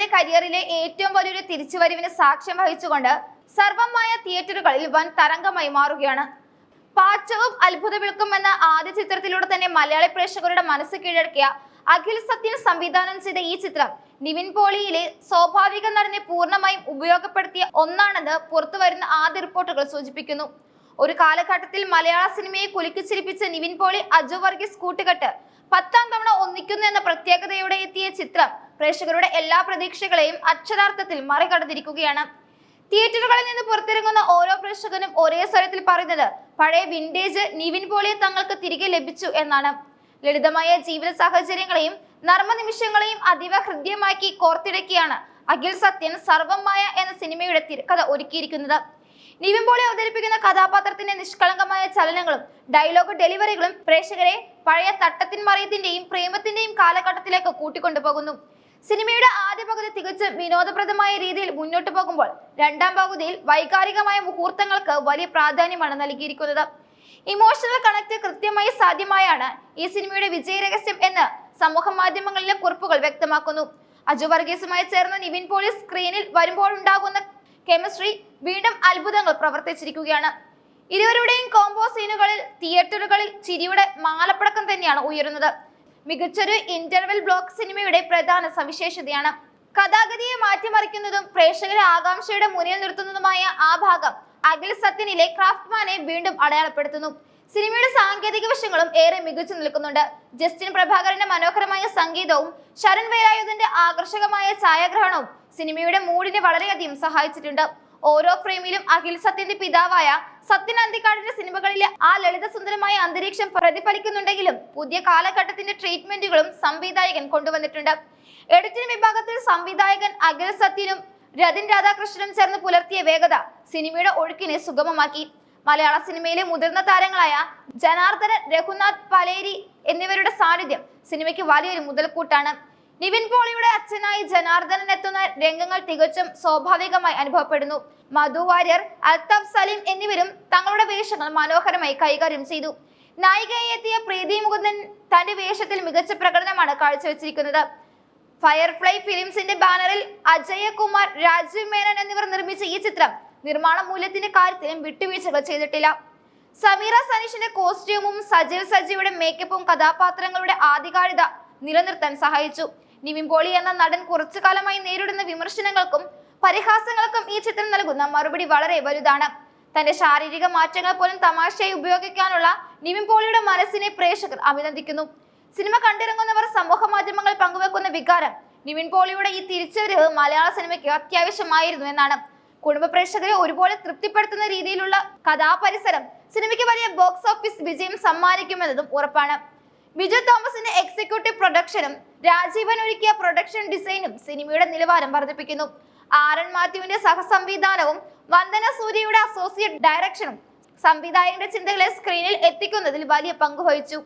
നടന്റെ കരിയറിലെ ഏറ്റവും വലിയൊരു തിരിച്ചുവരവിന് സാക്ഷ്യം വഹിച്ചുകൊണ്ട് സർവമായ തിയേറ്ററുകളിൽ വൻ തരംഗമായി മാറുകയാണ്. പാച്ചവും അത്ഭുത വിളക്കും എന്ന ആദ്യ ചിത്രത്തിലൂടെ തന്നെ മലയാളി പ്രേക്ഷകരുടെ മനസ്സ് കീഴടക്കിയ അഖിൽ സത്യൻ സംവിധാനം ചെയ്ത ഈ ചിത്രം നിവിൻ പോളിയിലെ സ്വാഭാവിക നടനെ പൂർണമായും ഉപയോഗപ്പെടുത്തിയ ഒന്നാണെന്ന് പുറത്തുവരുന്ന ആദ്യ റിപ്പോർട്ടുകൾ സൂചിപ്പിക്കുന്നു. ഒരു കാലഘട്ടത്തിൽ മലയാള സിനിമയെ കുലുക്കിച്ചിരിപ്പിച്ച നിവിൻ പോളി അജു വർഗീസ് കൂട്ടുകെട്ട് പത്താം തവണ ഒന്നിക്കുന്നു എന്ന പ്രത്യേകതയോടെ എത്തിയ ചിത്രം പ്രേക്ഷകരുടെ എല്ലാ പ്രതീക്ഷകളെയും അക്ഷരാർത്ഥത്തിൽ മറികടന്നിരിക്കുകയാണ്. തിയേറ്ററുകളിൽ നിന്ന് പുറത്തിറങ്ങുന്ന ഓരോ പ്രേക്ഷകനും ഒരേ സ്വരത്തിൽ പറയുന്നത് പഴയ വിന്റേജ് നിവിൻ പോളിയെ തങ്ങൾക്ക് തിരികെ ലഭിച്ചു എന്നാണ്. ലളിതമായ ജീവിത സാഹചര്യങ്ങളെയും നർമ്മനിമിഷങ്ങളെയും അതീവ ഹൃദ്യമാക്കി കോർത്തിടക്കിയാണ് അഖിൽ സത്യൻ സർവമായ എന്ന സിനിമയുടെ തിരക്കഥ ഒരുക്കിയിരിക്കുന്നത്. നിവിൻ പോളി അവതരിപ്പിക്കുന്ന കഥാപാത്രത്തിന്റെ നിഷ്കളങ്കമായ ചലനങ്ങളും ഡയലോഗ് ഡെലിവറികളും പ്രേക്ഷകരെ പഴയ തട്ടത്തിൻ മറിയത്തിന്റെയും പ്രേമത്തിന്റെയും കാലഘട്ടത്തിലേക്ക് കൂട്ടിക്കൊണ്ടുപോകുന്നു. സിനിമയുടെ ആദ്യ പകുതി തികച്ചും വിനോദപ്രദമായ രീതിയിൽ മുന്നോട്ട് പോകുമ്പോൾ രണ്ടാം പകുതിയിൽ വൈകാരികമായ മുഹൂർത്തങ്ങൾക്ക് വലിയ പ്രാധാന്യമാണ് നൽകിയിരിക്കുന്നത്. ഇമോഷണൽ കണക്ട് കൃത്യമായി സാധ്യമായാണ് ഈ സിനിമയുടെ വിജയരഹസ്യം എന്ന് സമൂഹ മാധ്യമങ്ങളിലെ കുറിപ്പുകൾ വ്യക്തമാക്കുന്നു. അജു വർഗീസുമായി ചേർന്ന നിവിൻ പോളി സ്ക്രീനിൽ വരുമ്പോഴുണ്ടാകുന്ന കെമിസ്ട്രി വീണ്ടും അത്ഭുതങ്ങൾ പ്രവർത്തിച്ചിരിക്കുകയാണ്. ഇരുവരുടെയും കോംബോ സീനുകളിൽ തിയേറ്ററുകളിൽ ചിരിയുടെ മാലപ്പടക്കം തന്നെയാണ് ഉയരുന്നത്. മികച്ചൊരു ഇന്റർവെൽ ബ്ലോക്ക് സിനിമയുടെ പ്രധാന സവിശേഷതയാണ്. കഥാഗതിയെ മാറ്റിമറിക്കുന്നതും പ്രേക്ഷകരെ ആകാംക്ഷയുടെ മുന്നിൽ നിർത്തുന്നതുമായ ആ ഭാഗം അഖിൽ സത്യനിലെ ക്രാഫ്റ്റ്മാനെ വീണ്ടും അടയാളപ്പെടുത്തുന്നു. സിനിമയുടെ സാങ്കേതിക വശങ്ങളും ഏറെ മികച്ചു നിൽക്കുന്നുണ്ട്. ജസ്റ്റിൻ പ്രഭാകരന്റെ മനോഹരമായ സംഗീതവും ശരൺ വേലായുധന്റെ ആകർഷകമായ ഛായാഗ്രഹണവും സിനിമയുടെ മൂഡിനെ വളരെയധികം സഹായിച്ചിട്ടുണ്ട്. ഓരോ ഫ്രെയിമിലും അഖിൽ സത്യന്റെ പിതാവായ സത്യൻ അന്തിക്കാടിന്റെ സിനിമകളിലെ ആ ലളിത സുന്ദരമായ അന്തരീക്ഷം പ്രതിഫലിക്കുന്നുണ്ടെങ്കിലും പുതിയ കാലഘട്ടത്തിന്റെ ട്രീറ്റ്മെന്റുകളും സംവിധായകൻ കൊണ്ടുവന്നിട്ടുണ്ട്. എഡിറ്റിംഗ് വിഭാഗത്തിൽ സംവിധായകൻ അഖിൽ സത്യനും രതിൻ രാധാകൃഷ്ണനും ചേർന്ന് പുലർത്തിയ വേഗത സിനിമയുടെ ഒഴുക്കിനെ സുഗമമാക്കി. മലയാള സിനിമയിലെ മുതിർന്ന താരങ്ങളായ ജനാർദ്ദനൻ രഘുനാഥ് പലേരി എന്നിവരുടെ സാന്നിധ്യം സിനിമയ്ക്ക് വലിയൊരു മുതൽക്കൂട്ടാണ്. നിവിൻ പോളിയുടെ അച്ഛനായി ജനാർദ്ദനൻ എത്തുന്ന രംഗങ്ങൾ തികച്ചും സ്വാഭാവികമായി അനുഭവപ്പെടുന്നു. മധു വാര്യർ അൽതാഫ് സലീം എന്നിവരും തങ്ങളുടെ വേഷങ്ങൾ മനോഹരമായി കൈകാര്യം ചെയ്തു. നായികയായി എത്തിയ പ്രീതി മുകുന്ദൻ തന്റെ വേഷത്തിൽ മികച്ച പ്രകടനമാണ് കാഴ്ചവെച്ചിരിക്കുന്നത്. ഫയർഫ്ലൈ ഫിലിംസിന്റെ ബാനറിൽ അജയകുമാർ രാജീവ് മേനൻ എന്നിവർ നിർമ്മിച്ച ഈ ചിത്രം നിർമ്മാണ മൂല്യത്തിന്റെ കാര്യത്തിലും വിട്ടുവീഴ്ചകൾ ചെയ്തിട്ടില്ല. സമീറ സനീഷിന്റെ കോസ്റ്റ്യൂമും സജീവ് സജീവയുടെ മേക്കപ്പും കഥാപാത്രങ്ങളുടെ ആധികാരികത നിലനിർത്താൻ സഹായിച്ചു. നിവിൻ പോളി എന്ന നടൻ കുറച്ചു കാലമായി നേരിടുന്ന വിമർശനങ്ങൾക്കും പരിഹാസങ്ങൾക്കും ഈ ചിത്രം നൽകുന്ന മറുപടി വളരെ വലുതാണ്. തന്റെ ശാരീരിക മാറ്റങ്ങൾ പോലും തമാശയായി ഉപയോഗിക്കാനുള്ള നിവിൻ പോളിയുടെ മനസ്സിനെ പ്രേക്ഷകർ അഭിനന്ദിക്കുന്നു. സിനിമ കണ്ടിറങ്ങുന്നവർ സമൂഹ മാധ്യമങ്ങൾ പങ്കുവെക്കുന്ന വികാരം നിവിൻ പോളിയുടെ ഈ തിരിച്ചുവരവ് മലയാള സിനിമയ്ക്ക് അത്യാവശ്യമായിരുന്നു എന്നാണ്. കുടുംബ പ്രേക്ഷകരെ ഒരുപോലെ തൃപ്തിപ്പെടുത്തുന്ന രീതിയിലുള്ള കഥാപരിസരം സിനിമയ്ക്ക് വലിയ ബോക്സ് ഓഫീസ് വിജയം സമ്മാനിക്കുമെന്നതും ഉറപ്പാണ്. ബിജു തോമസിന്റെ എക്സിക്യൂട്ടീവ് പ്രൊഡക്ഷനും രാജീവൻ ഒരുക്കിയ പ്രൊഡക്ഷൻ ഡിസൈനും സിനിമയുടെ നിലവാരം വർദ്ധിപ്പിക്കുന്നു. ആരൺ മാത്യുവിന്റെ സഹസംവിധാനവും വന്ദന സൂര്യയുടെ അസോസിയേറ്റ് ഡയറക്ഷനും സംവിധായകന്റെ ചിന്തകളെ സ്ക്രീനിൽ എത്തിക്കുന്നതിൽ വലിയ പങ്ക് വഹിച്ചു.